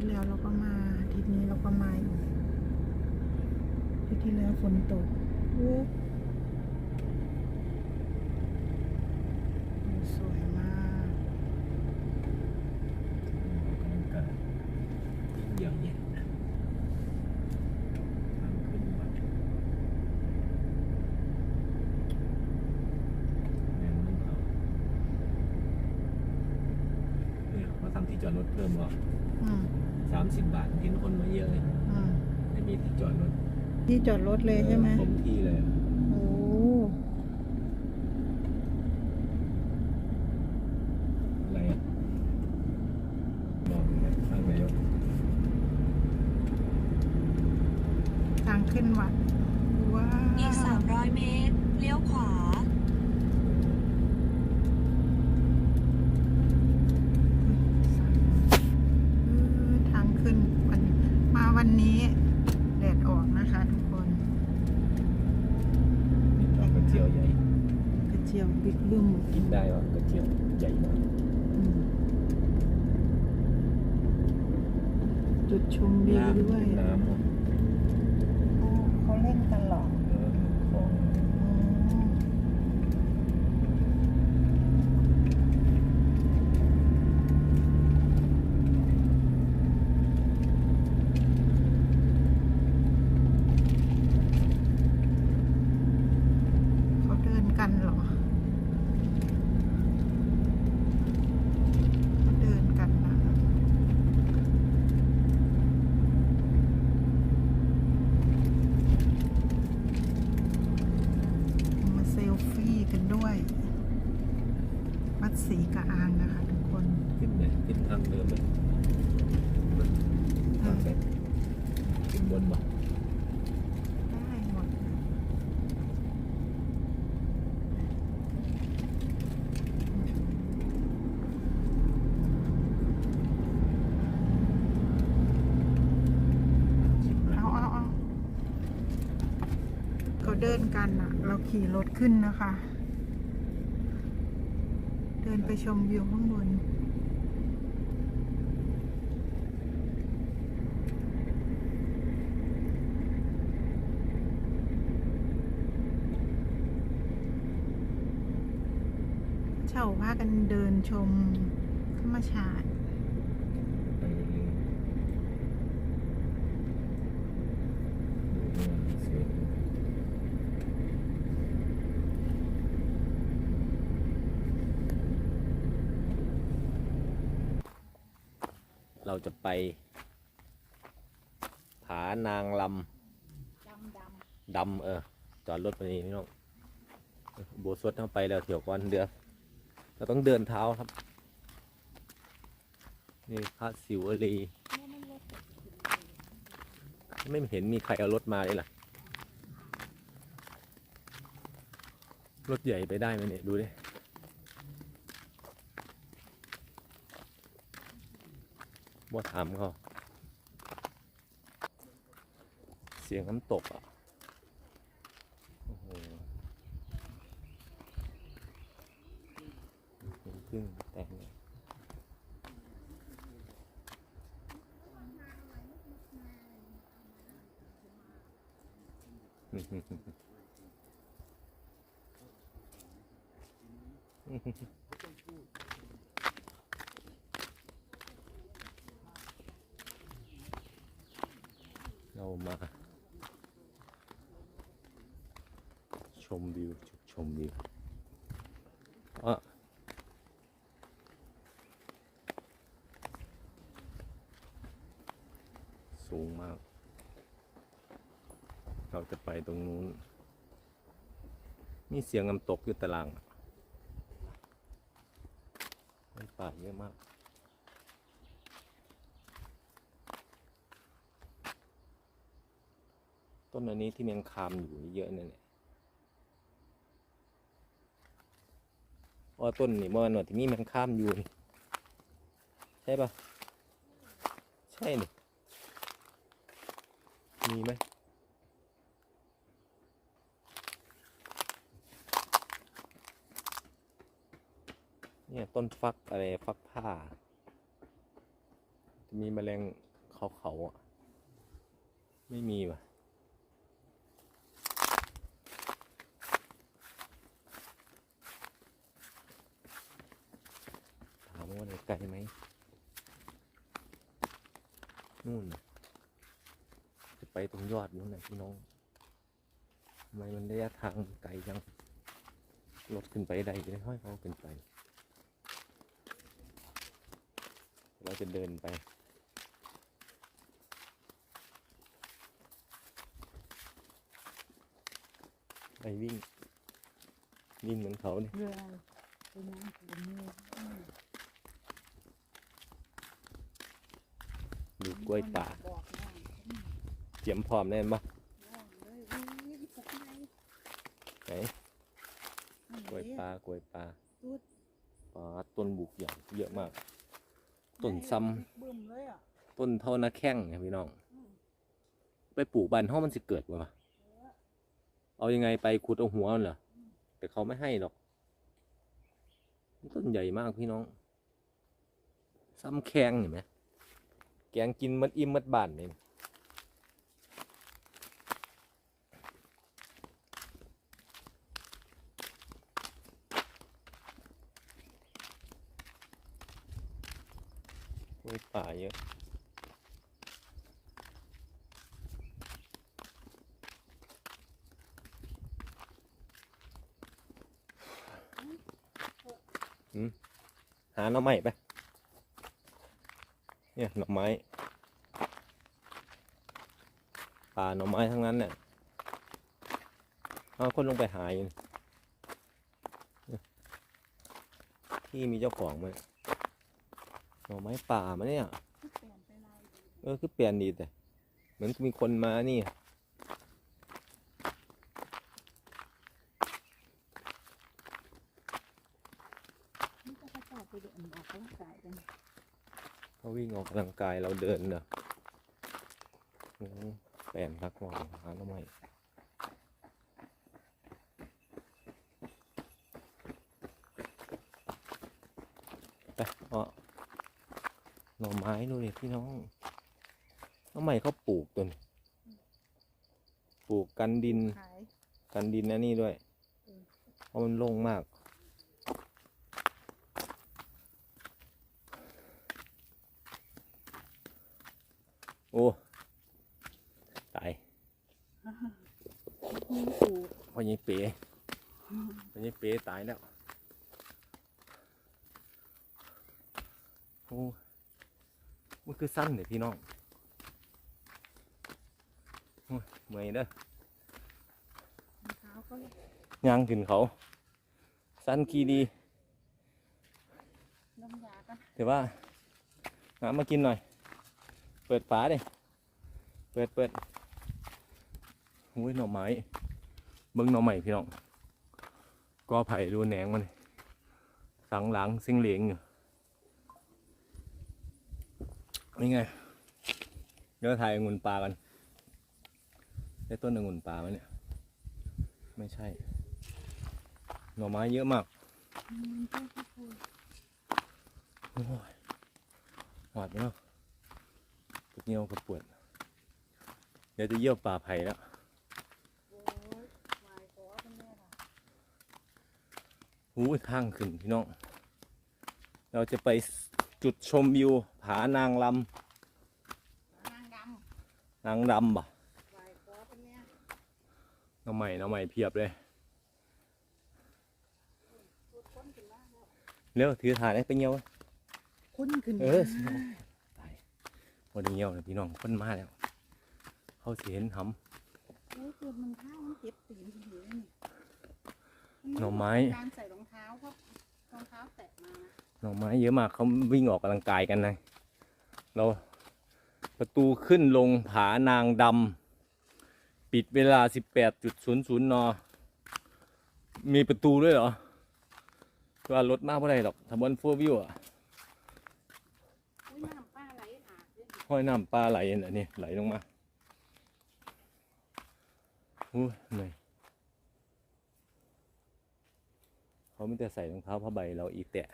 ที่แล้วเราก็มาอาที่นี้เราก็มาอีกอาที่ที่แล้วฝนตกอุ๊ยสวยมาก บรรยากาศเยี่ยมเย็นทางขึ้นวัดแนวนุ่งเขาเนี่ยเขาทำที่จอดรถเพิ่มหรอ อืม สามสิบบาทเห็นคนมาเยอะเลย อืม ไม่มีที่จอดรถ ที่จอดรถเลยใช่ไหมออครบที่เลย โอ้อะไรอะมองนะทางไหนวะทางขึ้นวัดว้าวอีก300 เมตร เลี้ยวขวา เออทางขึ้นวันมาวันนี้แดดออกนะคะทุกคน มีดอกกระเจียวใหญ่ กระเจียวบิ๊กบึ้ม กินได้วะกระเจียวใหญ่มาก อืม จุดชมวิวด้วย น้ำอะโอ้เขาเล่นกันเหรอ เออของ อ๋อเขาเดินกันเหรอเขาเดินกันนะมาเซลฟี่กันด้วย วัดศรีกะอางนะคะทุกคน ขึ้นเนี่ยขึ้นทางเดิมเลยทางไปขึ้นบนบ่ ได้หมดนะเอาเอาเอา เขาเดินกันอะเราขี่รถขึ้นนะคะ เดินไปชมวิวข้างบนเช่าพากันเดินชมธรรมชาติ ไปเรื่อยๆดูว่าสวยเราจะ ไปผานางลำดำเออ จอดรถไปนี่พี่น้องโบสถเข้าไปแล้วเที่ยวก่อนเดือเราต้องเดินเท้าครับ นี่พระศิวลีไม่เห็นมีใครเอารถมาเลยล่ะ รถใหญ่ไปได้ไหมเนี่ย ดูดิ บ่ถามเขาเสียงน้ำตกอะโอ้โหเห็นพึ่งแต่งเลยเร มา ชมวิวจุดชมวิวอะสูงมาก เราจะไปตรงนู้น มีเสียงน้ำตกอยู่ตารางมันป่าเยอะมาก นอันนี้ที่มันคามอยู่เยอะนั่นแหละเพราะว่าต้นนี่เมื่อวันที่มีแมงข้ามอยู่นี่ใช่ปะใช่นี่มีไหมเนี่ยต้นฟักอะไรฟักผ้า จะมีแมลงเขาเขาอะ ไม่มีว่ะ ถามว่า ไกลไหมนู่น จะไปตรงยอดนู้นนะพี่น้องทำไมมันระยะทางไกลจังรถขึ้นไปได้จะได้ห้อยเขาขึ้นไป เราจะเดินไปไปวิ่งวิ่งเหมือนเขาเนี่ยูกล้วยป่าเตรียมพร้อมแน่นปะน้องเลยอุ้ยปกไหนกล้วยปลากล้วยปลาปลาต้นบุกใหญ่เยอะมาก ต้นซ้ำต้นเท่านาแข้งพี่น้อง ไปปลูกบ้านเฮามันสิเกิดวะเอายังไงไปขุดเอาหัวมันเหรอแต่เขาไม่ให้หรอก ต้นใหญ่มากพี่น้อง ซ้ำแข้งเห็นไหม งกินมัดอิ่มมัดบ้านนี่วยป่าเยอะหาหน่อไม้ไป เนี่ยหน่อไม้ ป่าหน่อไม้ทั้งนั้นเนี่ยเอาคนลงไปหาอยู่นี่เนี่ยที่มีเจ้าของไหมหน่อไม้ป่ามาเนี่ยเปลี่ยนไปลายเออคือเปลี่ยนดีแต่เหมือนมีคนมานี่นี่ก็เขาจอดไปเดินออกกำลังกายกันเขาวิ่งออกกำลังกายเราเดินเด้อโอ้ แปลนรักมองหาหน่อไม้ไปเอาหน่อไม้ดูดิพี่น้องหน่อไม้เขาปลูกตัวนี้ปลูกกันดิน ขาย กันดินนะนี่ด้วยอืมเพราะมันโล่งมาก โอ้ ตาย มีสูตรพ่อยี่เป๋พอยี่เป๋ตายแล้วโอ้มันคือสั้นเลยพี่น้องโอ้ยเมื่อยเด้อรองเท้าก็เลยย่างขึ้นเขา สั้นกี่ดีน้ำยากันแต่ว่าหามากินหน่อย เปิดฝาดิ เปิดเปิดหุ้ยหน่อไม้ เบิ้งหน่อไม้พี่น้องก็ไผ่ดูแหนงมันสังหลังซิงเหลียงอยู่นี่ไงเดี๋ยวถ่ายองุ่นปลากันได้ต้นองุ่นปลาไหมเนี่ย ไม่ใช่ หน่อไม้เยอะมากมโอ้ยหอดไปแล้วปวดเงี้ยวกับปวด เดี๋ยวจะเยี่ยวป่าไผ่แล้ว โอ้ยหมายขอเป็นแม่ล่ะ หูยข้างขึ้นพี่น้อง เราจะไปจุดชมวิวผานางลนางดำนางดำบ่ะำหมายขอเป็นแม่น้องใหม่น้องใหม่เพียบเลยสูตรค้นขึ้นมาแล้วเร็วถือถ่านให้ไปเงี้ยวค้นขึ้นเออมาตายวันนี้เงี้ยวเลยพี่น้องคนมาแล้วเขาสิเห็นหโอ้ยเกิดมันเท้ามันเจ็บตีนอยู่เลยนี่หน่อไม้ หน่อไม้เยอะมากเขาวิ่งออกกำลังกายกันนะเราประตูขึ้นลงผานางดำปิดเวลา 18.00 น มีประตูด้วยเหรอว่ารถมากเท่าไรหรอกถ้าบนโฟวิวอะอุ้ยน้ำป้าไหลอาบเลยห้อยน้ำปลาไหลอันนี้ไหลลงมาอู้เหน่อยเขาไม่แต่ใส่รองเท้าผ้าใบเราอีแตะ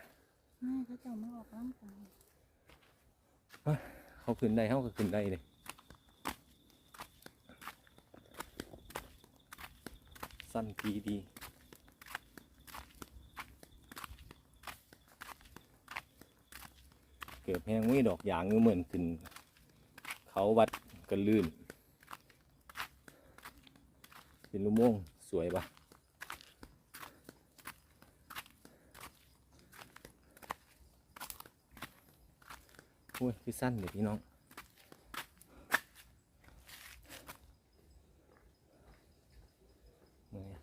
ไม่เขาจะมาออกร่างกายเขาขึ้นได้เขาก็ขึ้นได้เลยสั้นดีดีเกือบแห้งไม่ดอกยางเหมือนขึ้น เขาวัดกันลื่นเป็นลูกม่วงสวยปะ อ้ยคือสั้นเดี๋ยวพี่น้องเมื่อย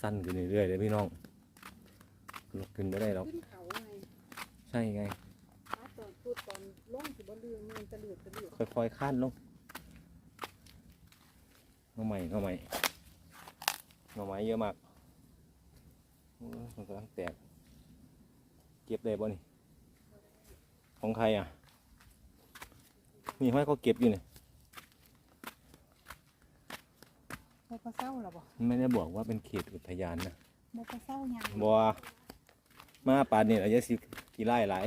สั้นขึ้นเรื่อยๆเลยพี่น้องลดขึ้นไม่ได้หรอกขึ้นเขาไงใช่ไงถ้าตอนพูดตอนลงสิบ่ลืมมันจะเหลือดจะเหลือดค่อยๆขั้นลงเงาใหม่เงาใหม่เงาใหม่เยอะมากโอ้ย มันกำลังแตก เก็บได้บ่นี่ ของใครอะมีห้อยเขาเก็บอยู่เนี่ยโมกระเศร้าหรอบ่ไม่ได้บอกว่าเป็นเขตอุทยานนะโมกระเศร้ายังบัวมาป่านนี่อาจจะสิกี่ไร่หลาย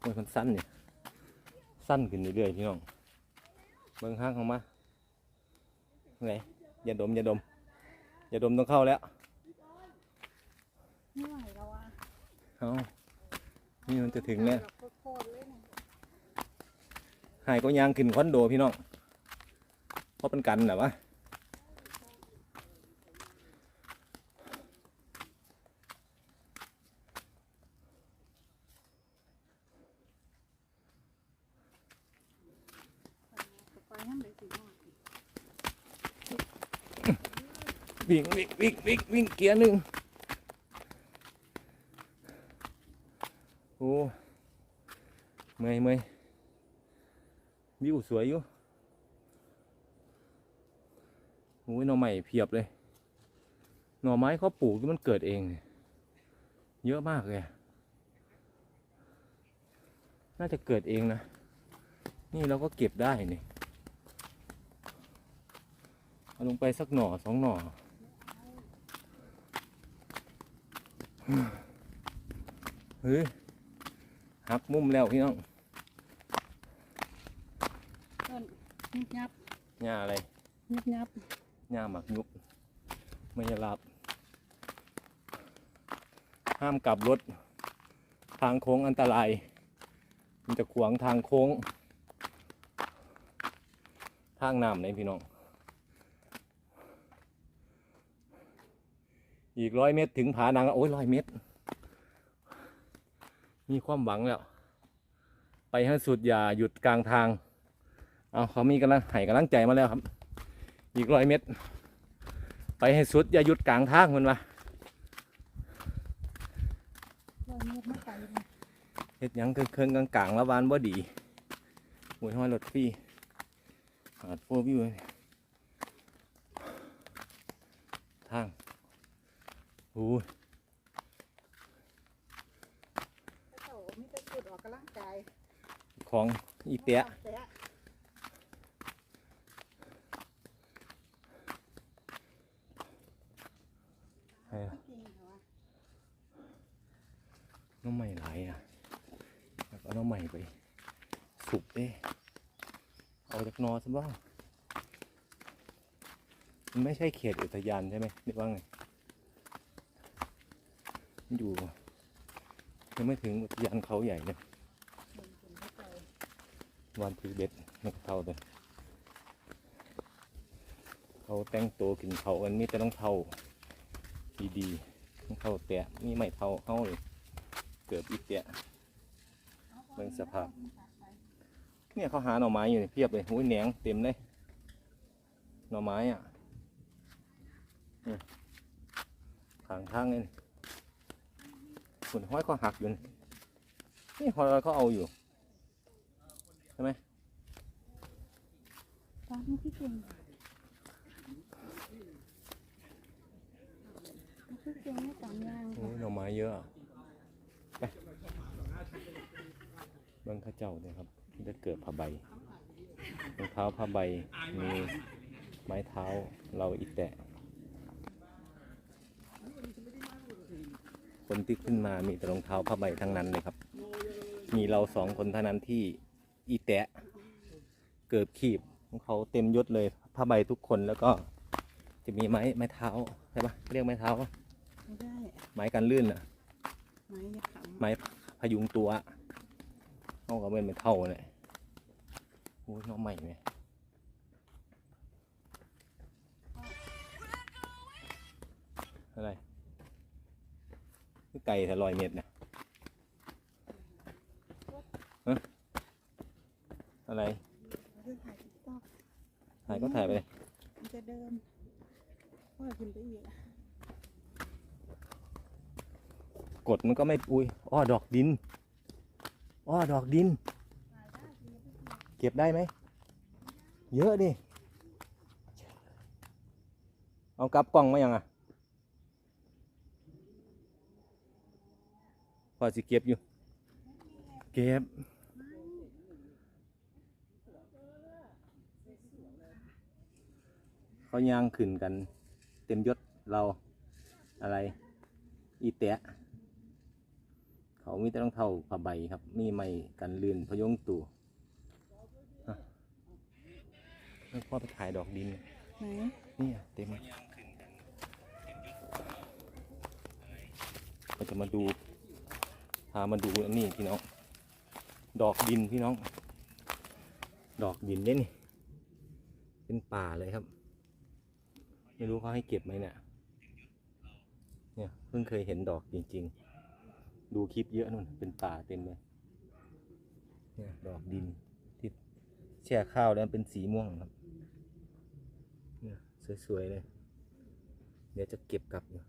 โอ้ยมันสั้นเนี่ยสั้นขึ้นเรื่อยๆพี่น้อง เบิ่งข้างของมาไงอย่าดมอย่าดมอย่าดมต้องเข้าแล้วไม่ไหวแล้วอะเอานี่มันจะถึงแล้วแบบโคตรๆเลยเนี่ยหายก็ยางขึ้นคอนโดพี่น้องเพราะเป็นกันแหละวะ ไปนั่นเลยสิเนาะ วิ่งวิ่งวิ่งวิ่งวิ่งเกียร์หนึ่งโอ้เมยเมยวิวสวยอยู่โอ้ยหน่อใหม่เพียบเลย หน่อไม้เขาปลูกมันเกิดเอง เยอะมากเลย น่าจะเกิดเองนะ นี่เราก็เก็บได้นี่เอาลงไปสักหน่อสองหน่อ เฮ้ยหักมุมแล้วพี่น้องต้นยิบยับหญ้าอะไรยิบยับหญ้าหมักยุบไม่ยรับ ห้ามกลับรถ ทางโค้งอันตราย มันจะขวางทางโค้ง ทางน้ำเลยพี่น้อง อีกร้อยเมตรถึงผานังโอ้ยร้อยเมตร มีความหวังแล้ว ไปให้สุดอย่าหยุดกลางทาง เอาเขามีกำลังให้กำลังใจมาแล้วครับ อีกร้อยเมตร ไปให้สุดอย่าหยุดกลางทางมันวะเราเงียบไม่ไปเลยเฮ็ดยังเครื่องกลางๆแล้ววานบ่ดีหวยห้อยรถฟรีหาดโฟวิวทาง โอ้ยเขาไม่ได้จุดออกกำลังกายของอีเปียะแตะให้จริงเหรอน้องใหม่หลายอะแล้วก็น้องใหม่ไป สุกเด้เอาจากนอซะบ้างมันไม่ใช่เขตอุทยานใช่ไหมนึกว่าไงมัน อยู่ยังไม่ถึงยานเขาใหญ่เลยเห็นคนเข้าไปวันที่เบ็ดนกเท่าเลยเขาแต่งตัวกินเขากันมีแต่รองเทาดีๆรองเทาแตะมีไม่เท่าเขาเลยเกือบอีกแตะเบิ่งสภาพ เนี่ยเขาหาหน่อไม้อยู่เพียบเลยหุ้ยแหนงเต็มเลยหน่อไม้อะทางทางนี่ ส่วนห้อยก็หักอยู่นี่นี่หอยเขาเอาอยู่ใช่ไหมตามไม่คิดเก่งไม่คิดเก่งไม่ตามยางโอ้ยหน่อไม้เยอะอะไปเบิ่งเข้าเจ้าเนี่ยครับที่ได้เกิดผ้าใบรองเท้าผ้าใบมีไม้เท้าเราอีแตะ คนที่ขึ้นมามีแต่รองเท้าผ้าใบทั้งนั้นเลยครับ มีเราสองคนเท่านั้นที่อีแตะ เกิดขีบของเขาเต็มยศเลยผ้าใบทุกคนแล้วก็จะมีไม้ไม้เท้าใช่ปะเรียกไม้เท้าปะไม่ได้ไม้กันลื่นอะไม้ยะขำไม้พยุงตัวเอากับเป็นไม่เท่าเนี่ยโอ้ยน้องใหม่ไหมอะไร ไก่ถ้าลอยเม็ดนะฮะอะไรเรื่องถ่ายติ๊กต็อกถ่ายก็ถ่ายไปเลยมันจะเดินพ่อขึ้นไปอีกอะกดมันก็ไม่อุ้ยอ้อดอกดิน อ้อดอกดิน เก็บได้ไหม เยอะดิ เอากลับกล่องมายังอะ อสิเก็บอยู่ เก็บเขาย่างขึ้นกัน เต็มยศเราอะไรอีแตะเขามีแต่รองเท้าผ้าใบครับ มีไม้กันลื่นพยุงตัวฮะแล้วพ่อไปถ่ายดอกดินไหนนี่อะเต็มเราจะมาดูพามาดูอันนี้พี่น้อง ดอกดินพี่น้อง ดอกดินเนี่ยนี่ เป็นป่าเลยครับ ไม่รู้เขาให้เก็บไหมเนี่ย เนี่ยเพิ่งเคยเห็นดอกจริง ๆ ดูคลิปเยอะนู่น เป็นป่าเต็มเลย เนี่ยดอกดินที่แช่ข้าวแล้วเป็นสีม่วงครับ เนี่ยสวยๆเลย เดี๋ยวจะเก็บกลับอยู่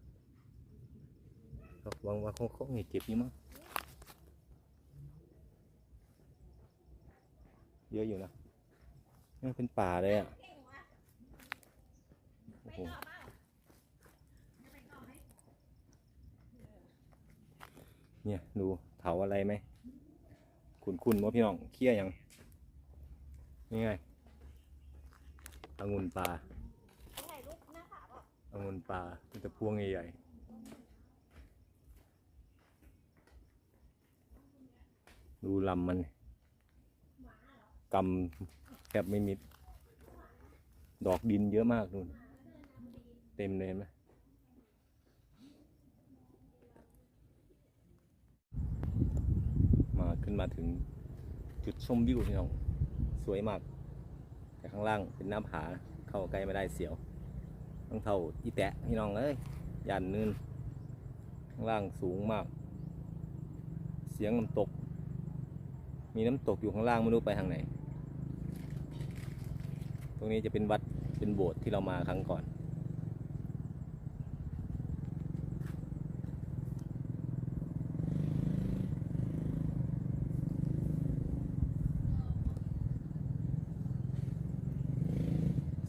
หวังว่าเขาเขาให้เก็บอยู่มั้ง เยอะอยู่นะนี่เป็นป่าเลยอะโอ้โหเนี่ยดูเถาอะไรไหมคุณคุณว่าพี่น้องเคี้ยยังนี่ไงองุ่นปลาองุ่นปลาเป็นตะพวงใหญ่ดูลำมัน กำแทบไม่มิด ดอกดินเยอะมากนู่น เต็มเลยไหมมาขึ้นมาถึงจุดชมวิวพี่น้อง สวยมาก แต่ข้างล่างเป็นหน้าผาเข้าใกล้ไม่ได้เสียวต้องเท่าอีแตะพี่น้องเอ้ยยันนื่นข้างล่างสูงมาก เสียงน้ำตก มีน้ำตกอยู่ข้างล่างไม่รู้ไปทางไหน ตรงนี้จะเป็นวัดเป็นโบสถ์ที่เรามาครั้งก่อน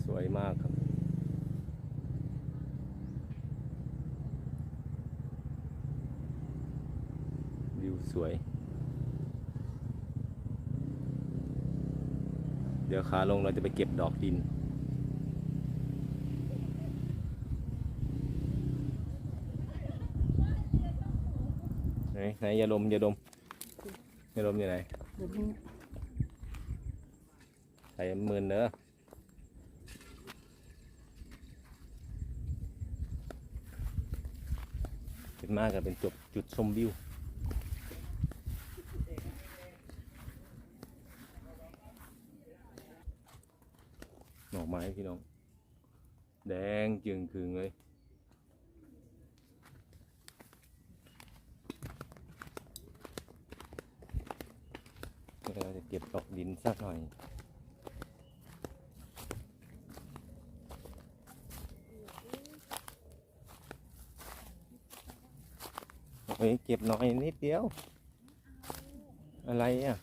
สวยมากครับ วิวสวย เดี๋ยว ขาลงเราจะไปเก็บดอกดิน ไหนไหนอย่าลมอย่าดมอย่าดมอยู่ไหนเดี๋ยวนี้ใส่หมื่นเนอะเป็นมากกับเป็นจุดจุดชมวิว หน่อไม้ พี่น้อง แดงจึงคืงเลยเดี๋ยวเราจะเก็บดอกดินสักหน่อยเฮ้ยเก็บหน่อยนิดเดียว อะไรอะ ด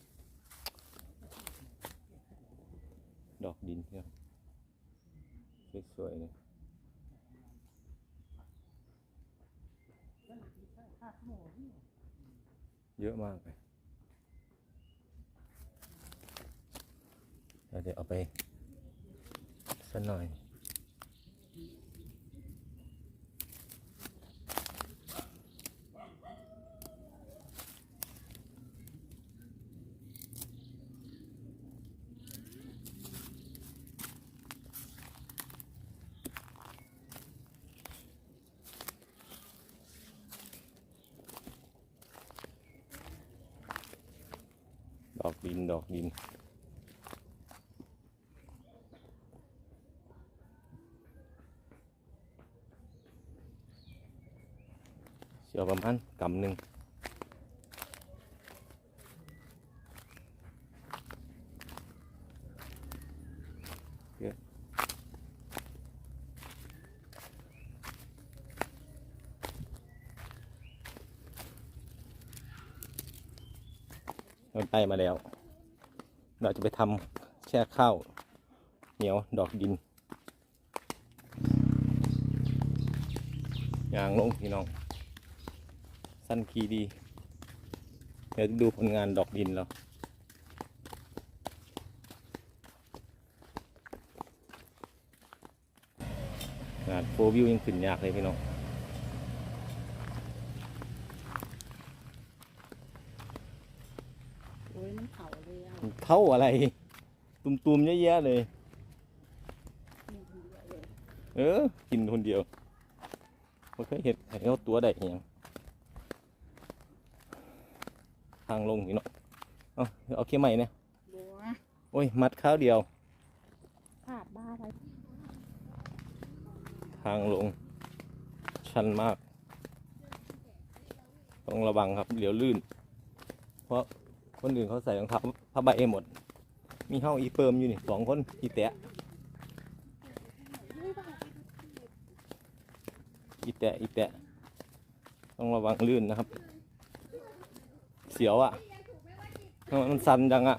ดอกดินเนี่ยสวยๆเลยเยอะมากเลยเดี๋ยวเดี๋ยวเอาไปสักหน่อย ดอกดิ นดอกดิน เสียวประมาณกำหนึ่งเยอะเราได้มาแล้ว เราจะไปทำแช่ข้าวเหนียวดอกดินยางลงพี่น้อง สั้นคีดี เดี๋ยวดูผลงานดอกดินเรางานโฟวิวยังขึ้นยากเลยพี่น้อง โอ้ยมันเผา เลยอะเท่าอะไร ตุ่มๆเยอะแยะเลย เออ กินคนเดียวไม่เคยเห็นให้เอาตัวได้อหยังทางลงพี่น้องเอาเอาเขี้ยวใหม่เนี่ยบัวโอ้ย มัดข้าวเดียวขาดบ้าอะไรทางลง ชันมาก ต้องระวังครับ เดี๋ยวลื่น เพราะ คนอื่นเขาใส่รองเท้าผ้าใบหมด มีเฮ้าอีเปิมอยู่นี่สองคนอีแตะอีแตะอีแตะต้องระวังลื่นนะครับ เสียวอะ่ะทำไมมันสั่นจังอะ่ะ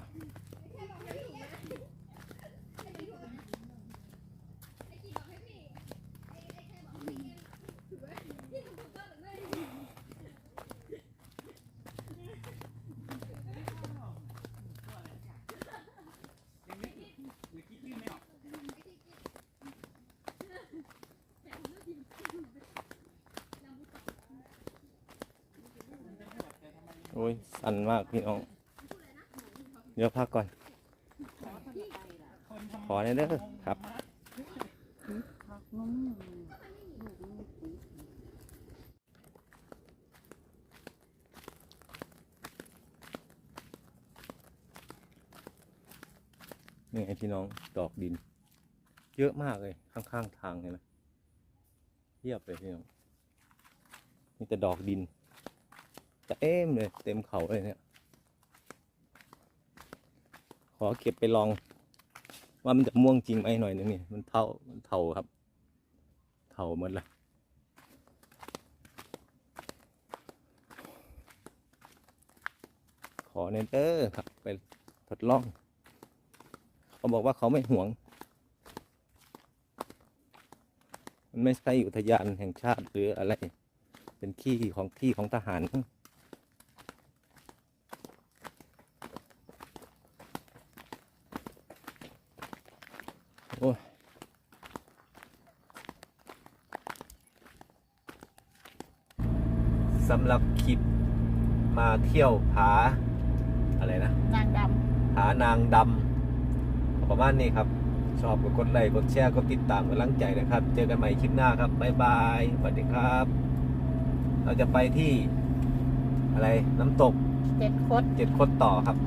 อ้ยสั่นมากพี่น้อง เดี๋ยวพักก่อน ขอได้เด้อครับ นี่ไงพี่น้องดอกดิน เยอะมากเลยข้างๆทางเห็นไหมเทียบเลยพี่น้องมีแต่ดอกดิน เอ้มเลย เต็มเขาเลยเนี่ย ขอเก็บไปลอง ว่ามันจะม่วงจริงไหมหน่อยนึงนี่ มันเท่ามันเท่าครับ เท่าหมดละขอเนเตอร์ครับไปทดลอง เขาบอกว่าเขาไม่หวง มันไม่ใช่อุทยานแห่งชาติหรืออะไร เป็นที่ของที่ของทหาร โอ้ยสำหรับคลิป มาเที่ยวผาอะไรนะ นางดผานางดำประมาณนี้ครับ ชอบก็กดไลค์กดแชร์กดติดตามกำลังใจนะครับ เจอกันใหม่คลิปหน้าครับบ๊ายบายสวัสดีครับ เราจะไปที่อะไรน้ำตกำเจ็ดคด เจ็ดคดต่อครับ